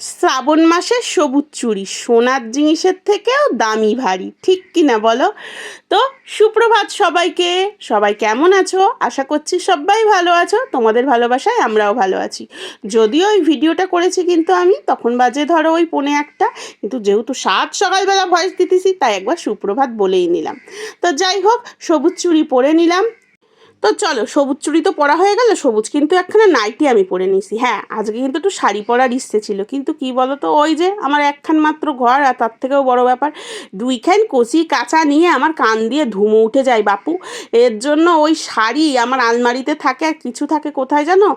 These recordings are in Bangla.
শ্রাবণ মাসের সবুজ চুড়ি সোনার জিনিসের থেকেও দামি ভারী, ঠিক কি না বলো? তো সুপ্রভাত সবাইকে, সবাই কেমন আছো? আশা করছি সবাই ভালো আছো, তোমাদের ভালোবাসায় আমরাও ভালো আছি। যদিও ওই ভিডিওটা করেছি কিন্তু আমি, তখন বাজে ধরো ওই পৌনে একটা, কিন্তু যেহেতু সাত সকালবেলা ভয়েস দিতেছি, তাই একবার সুপ্রভাত বলেই নিলাম। তো যাই হোক, সবুজ চুড়ি পরে নিলাম তো চলো, সবুজ চুড়ি তো পরা হয়ে গেল, সবুজ কিন্তু একখানা নাইটি আমি পরে নিছি। হ্যাঁ আজকে কিন্তু একটু শাড়ি পরার ইচ্ছে ছিল, কিন্তু কি বলো তো ওই যে আমার একখান মাত্র ঘর আর তার থেকেও বড় ব্যাপার, দুইখান কচি কাঁচা নিয়ে আমার কান দিয়ে ধুমো উঠে যায় বাপু। এর জন্য ওই শাড়ি আমার আলমারিতে থাকে আর কিছু থাকে কোথায় জানো?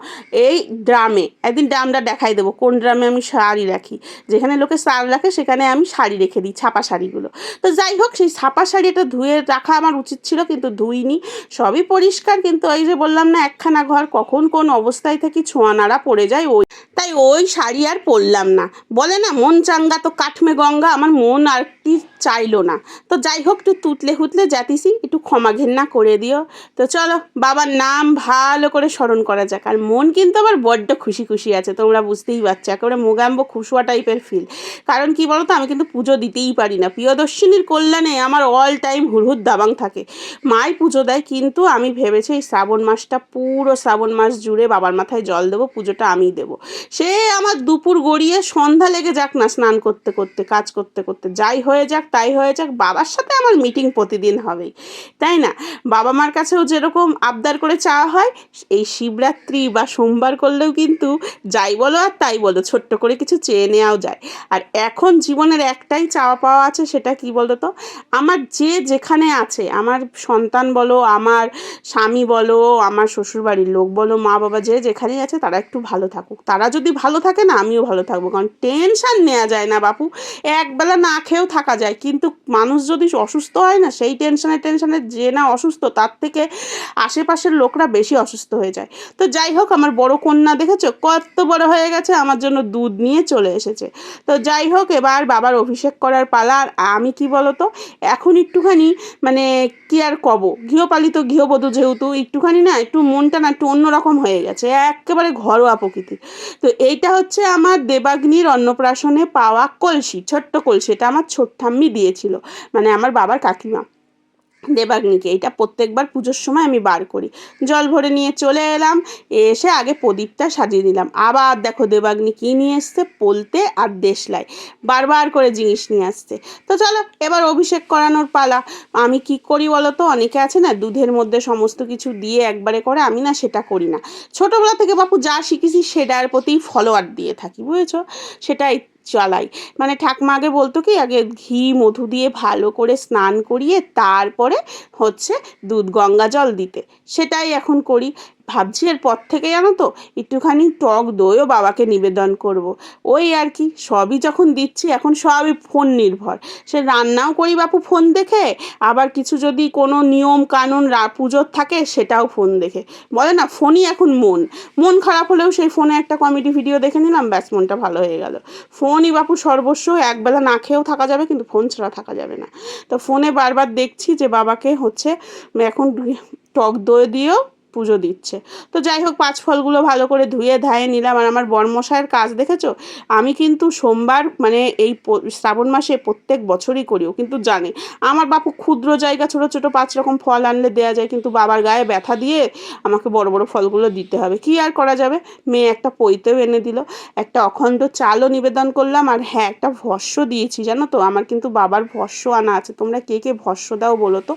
এই ড্রামে, একদিন ড্রামটা দেখাই দেবো, কোন ড্রামে আমি শাড়ি রাখি। যেখানে লোকে শাল রাখে, সেখানে আমি শাড়ি রেখে দিই, ছাপা শাড়িগুলো। তো যাই হোক, সেই ছাপা শাড়িটা ধুয়ে রাখা আমার উচিত ছিল, কিন্তু ধুইনি। সবই পরিষ্কার কিন্তু ওই যে বললাম না, একখানা ঘর কখন কোন অবস্থায় থাকি ছোঁয়া নাড়া পড়ে যায় ওই তাই ওই শাড়ি আর পরলাম না। বলে না, মন চাঙ্গা তো কাঠমে গঙ্গা, আমার মন আর কি চাইলো না। তো যাই হোক, একটু তুতলে হুতলে জাতিসি একটু ক্ষমা ঘেন্না করে দিও। তো চলো, বাবার নাম ভালো করে স্মরণ করা যাক। আর মন কিন্তু আবার বড্ড খুশি খুশি আছে, তোমরা বুঝতেই পারছ, একেবারে মোগাম্ব খুশুয়া টাইপের ফিল কারণ কি বলো তো আমি কিন্তু পুজো দিতেই পারি না। প্রিয়দর্শিনীর কল্যাণে আমার অল টাইম হুড়হুড় দাবাং থাকে। মাই পুজো দেয়, কিন্তু আমি ভেবেছি এই শ্রাবণ মাসটা পুরো শ্রাবণ মাস জুড়ে বাবার মাথায় জল দেবো, পুজোটা আমিই দেবো। সে আমার দুপুর গড়িয়ে সন্ধ্যা লেগে যাক না স্নান করতে করতে, কাজ করতে করতে। যাই হয়ে যাক, তাই হয়ে যাক, বাবার সাথে আমার মিটিং প্রতিদিন হবেই। তাই না? বাবা মার কাছেও যেরকম আবদার করে চাওয়া হয়, এই শিবরাত্রি বা সোমবার করলেও কিন্তু যাই বলো আর তাই বলো, ছোট্ট করে কিছু চেয়ে নেওয়াও যায়। আর এখন জীবনের একটাই চাওয়া পাওয়া আছে সেটা কি বলো তো? আমার যে যেখানে আছে, আমার সন্তান বলো, আমার স্বামী বলো, আমার শ্বশুরবাড়ির লোক বলো মা বাবা যে যেখানেই আছে তারা একটু ভালো থাকুক। তারা যদি ভালো থাকে না, আমিও ভালো থাকব। কারণ টেনশান নেওয়া যায় না বাপু। একবেলা না খেয়েও থাকা যায়। কিন্তু মানুষ যদি অসুস্থ হয় না, সেই টেনশনে টেনশানে যে না অসুস্থ, তার থেকে আশেপাশের লোকরা বেশি অসুস্থ হয়ে যায়। তো যাই হোক, আমার বড় কন্যা দেখেছ? কত বড় হয়ে গেছে, আমার জন্য দুধ নিয়ে চলে এসেছে। তো যাই হোক, এবার বাবার অভিষেক করার পালা। আর আমি কি বলতো, এখন একটুখানি মানে কি আর কব? গৃহপালিত গৃহবধূ যেহেতু, একটুখানি না একটু মনটা না একটু অন্যরকম হয়ে গেছে। একেবারে ঘরোয়া প্রকৃতির। তো এইটা হচ্ছে আমার দেবাগ্নির অন্নপ্রাশনে পাওয়া কলসি, ছোট্ট কলসি। এটা আমার ছোট্টাম্মি দিয়েছিল। মানে আমার বাবার কাকিমা। দেবাগ্নিকে। এটা প্রত্যেকবার পুজোর সময় আমি বার করি। জল ভরে নিয়ে চলে এলাম, এসে আগে প্রদীপটা সাজিয়ে দিলাম আবার দেখো দেবাগ্নি কী নিয়ে এসছে? পোলতে আর দেশলাই। বারবার করে জিনিস নিয়ে আসছে। তো চলো, এবার অভিষেক করানোর পালা। আমি কি করি বলো তো? অনেকে আছে না, দুধের মধ্যে সমস্ত কিছু দিয়ে একবারে করে, আমি না সেটা করি না। ছোটোবেলা থেকে বাপু যা শিখেছি, সেটার প্রতি ফলোয়ার দিয়ে থাকি, বুঝেছ? সেটাই চালাই। মানে ঠাকমা আগে বলতো কি, আগে ঘি, মধু দিয়ে ভালো করে স্নান করিয়ে তারপরে হচ্ছে দুধ, গঙ্গা জল দিতে। সেটাই এখন করি। ভাবছি এরপর থেকে জানো তো একটুখানি টক দইও বাবাকে নিবেদন করব। ওই আর কি, সবই যখন দিচ্ছি এখন সবই ফোন নির্ভর। সে রান্নাও করি বাপু ফোন দেখে, আবার কিছু যদি কোনো নিয়ম কানুন পুজোর থাকে সেটাও ফোন দেখে। বলে না, ফোনই এখন মন। মন খারাপ হলেও সেই ফোনে একটা কমেডি ভিডিও দেখে নিলাম, ব্যাস মনটা ভালো হয়ে গেল। ফোনই বাপু সর্বস্ব, একবেলা না খেয়েও থাকা যাবে কিন্তু ফোন ছাড়া থাকা যাবে না। তো ফোনে বারবার দেখছি যে বাবাকে হচ্ছে, এখন টক দই দিয়েও পুজো দিচ্ছে। তো যাই হোক, পাঁচ ফলগুলো ভালো করে ধুয়ে ধায়ে নিলাম। আর আমার বর্মশায়ের কাজ দেখেছ? আমি কিন্তু সোমবার মানে এই শ্রাবণ মাসে প্রত্যেক বছরই করিও কিন্তু জানে। আমার বাপু ক্ষুদ্র জায়গা, ছোট ছোট পাঁচ রকম ফল আনলে দেওয়া যায়, কিন্তু বাবার গায়ে ব্যথা দিয়ে আমাকে বড় বড় ফলগুলো দিতে হবে। কি আর করা যাবে? মেয়ে একটা পইতেও এনে দিল, একটা অখণ্ড চালও নিবেদন করলাম, আর হ্যাঁ একটা ভস্য দিয়েছি, জানো তো? আমার কিন্তু বাবার ভস্য আনা আছে। তোমরা কে কে ভস্য দাও বলো তো?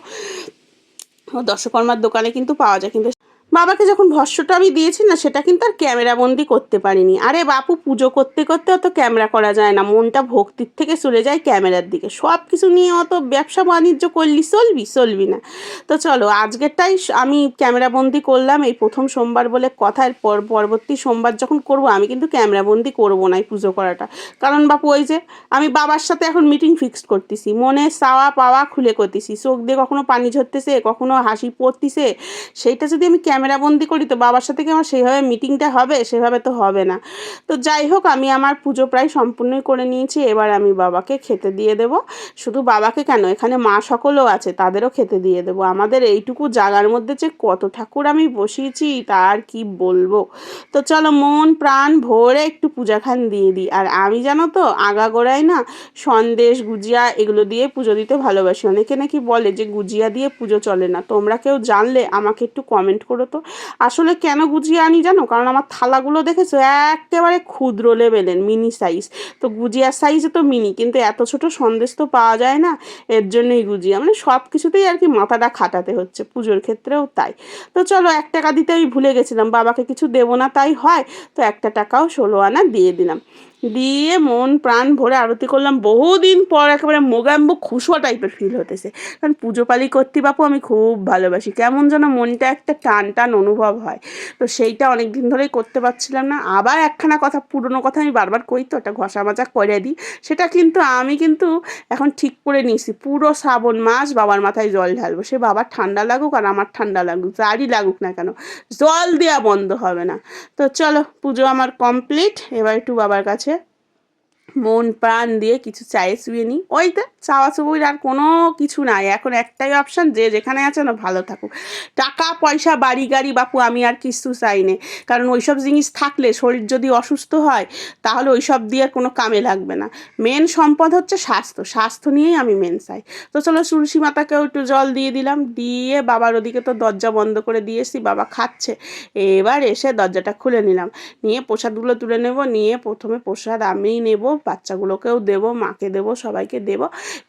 দশকর্মার দোকানে কিন্তু পাওয়া যায়, কিন্তু বাবাকে যখন ভস্যটা আমি দিয়েছি না, সেটা কিন্তু আর ক্যামেরাবন্দি করতে পারিনি। আরে বাপু, পুজো করতে করতে অত ক্যামেরা করা যায় না। মনটা ভক্তির থেকে চলে যায় ক্যামেরার দিকে। সব কিছু নিয়ে অত ব্যবসা বাণিজ্য করলি, চলবি চলবি না। তো চলো, আজকেরটাই আমি ক্যামেরাবন্দি করলাম। এই প্রথম সোমবার বলে কথা, এর পর পরবর্তী সোমবার যখন করব, আমি কিন্তু ক্যামেরাবন্দি করব না এই পুজো করাটা। কারণ বাপু, ওই যে আমি বাবার সাথে এখন মিটিং ফিক্সড করতেছি। মনে চাওয়া পাওয়া খুলে করতেছি। চোখ দিয়ে কখনো পানি ঝরতেছে, কখনো হাসি পড়তিছে। সেইটা যদি আমি ক্যামেরা ক্যামেরা বন্দি করি তো বাবার সাথে কি আমার সেইভাবে মিটিংটা হবে? সেভাবে তো হবে না। তো যাই হোক, আমি আমার পুজো প্রায় সম্পূর্ণই করে নিয়েছি। এবার আমি বাবাকে খেতে দিয়ে দেব। শুধু বাবাকে কেন? এখানে মা সকলও আছে, তাদেরও খেতে দিয়ে দেবো। আমাদের এইটুকু জাগার মধ্যে যে কত ঠাকুর আমি বসিয়েছি তার কি বলব? তো চলো মন প্রাণ ভরে একটু পূজাখান দিয়ে দিই। আর আমি জানো তো আগাগোড়ায় না সন্দেশ, গুজিয়া এগুলো দিয়ে পুজো দিতে ভালোবাসি। অনেকে নাকি বলে যে, গুজিয়া দিয়ে পুজো চলে না। তোমরা কেউ জানলে আমাকে একটু কমেন্ট করো তো আসলে কেন গুজিয়া আনি জানো? কারণ আমার থালাগুলো দেখেছ? একেবারে ক্ষুদ্র লেভেলের মিনি সাইজ তো গুজিয়ার সাইজে তো মিনি কিন্তু এত ছোট সন্দেশ তো পাওয়া যায় না। এর জন্যই গুজিয়া। মানে সব কিছুতেই আর কি মাথাটা খাটাতে হচ্ছে। পুজোর ক্ষেত্রেও তাই। তো চলো, এক টাকা দিতে আমি ভুলে গেছিলাম। বাবাকে কিছু দেবো না, তাই হয়। তো একটা টাকাও ষোলো আনা দিয়ে দিলাম। দিয়ে মন প্রাণ ভরে আরতি করলাম। বহুদিন পর একেবারে মোগাম্বো খুশুয়া টাইপের ফিল হতেছে কারণ পুজো পালি করতে বাপু আমি খুব ভালোবাসি। কেমন যেন মনটা একটা টান টান অনুভব হয়। তো সেইটা অনেক দিন ধরেই করতে পারছিলাম না। আবার একখানা কথা, পুরনো কথা আমি বারবার কই তো ওটা ঘষা মাজা করে দিই। সেটা কিন্তু আমি কিন্তু এখন ঠিক করে নিয়েছি। পুরো শ্রাবণ মাস বাবার মাথায় জল ঢালবো। সে বাবার ঠান্ডা লাগুক আর আমার ঠান্ডা লাগুক, যারই লাগুক না কেন। জল দেওয়া বন্ধ হবে না। তো চলো, পুজো আমার কমপ্লিট এবার একটু বাবার কাছে মন প্রাণ দিয়ে কিছু চায়ে শুয়ে নিই। ওই তো চাওয়া চুবুর আর কোনো কিছু নাই। এখন একটাই অপশান যে যেখানে আছে না, ভালো থাকুক। টাকা, পয়সা, বাড়ি, গাড়ি, বাপু, আমি আর কিছু চাই নে। কারণ ওইসব জিনিস থাকলে শরীর যদি অসুস্থ হয়, তাহলে ওইসব দিয়ে আর কোনো কামে লাগবে না। মেন সম্পদ হচ্ছে স্বাস্থ্য। স্বাস্থ্য নিয়েই আমি মেন চাই। তো চলো তুলসী মাতাকেও একটু জল দিয়ে দিলাম। দিয়ে বাবার ওদিকে তো দরজা বন্ধ করে দিয়েছি, বাবা খাচ্ছে। এবার এসে দরজাটা খুলে নিলাম। নিয়ে প্রসাদগুলো তুলে নেব। নিয়ে প্রথমে প্রসাদ আমিই নেব। বাচ্চাগুলোকেও দেব, মাকে দেব, সবাইকে দেব।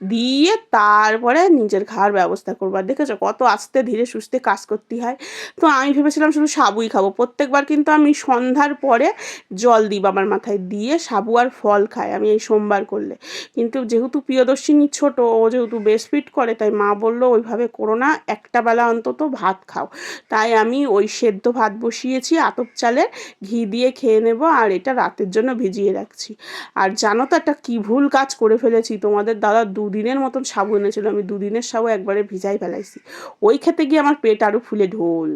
দিয়ে তারপরে নিজের খাওয়ার ব্যবস্থা করব। আর দেখেছ কত আস্তে ধীরে সুস্থে কাজ করতে হয়। তো আমি ভেবেছিলাম শুধু সাবুই খাব। প্রত্যেকবার কিন্তু আমি সন্ধ্যার পরে জল দিই বাবার মাথায় দিয়ে সাবু আর ফল খাই আমি এই সোমবার করলে। কিন্তু যেহেতু প্রিয়দর্শিনী ছোট, ও যেহেতু বেস্ট ফিট করে, তাই মা বলল, ওইভাবে করো না, একটা বেলা অন্তত ভাত খাও। তাই আমি ওই সেদ্ধ ভাত বসিয়েছি, আতপ চালের ঘি দিয়ে খেয়ে নেব, আর এটা রাতের জন্য ভিজিয়ে রাখছি। আর জানো তো একটা কী ভুল কাজ করে ফেলেছি? তোমাদের দাদা দুদিনের মতন সাবু এনেছিল, আমি দুদিনের সাবু একবারে ভিজাই ফেলাইছি। ওই খেতে গিয়ে আমার পেট আরও ফুলে ঢোল।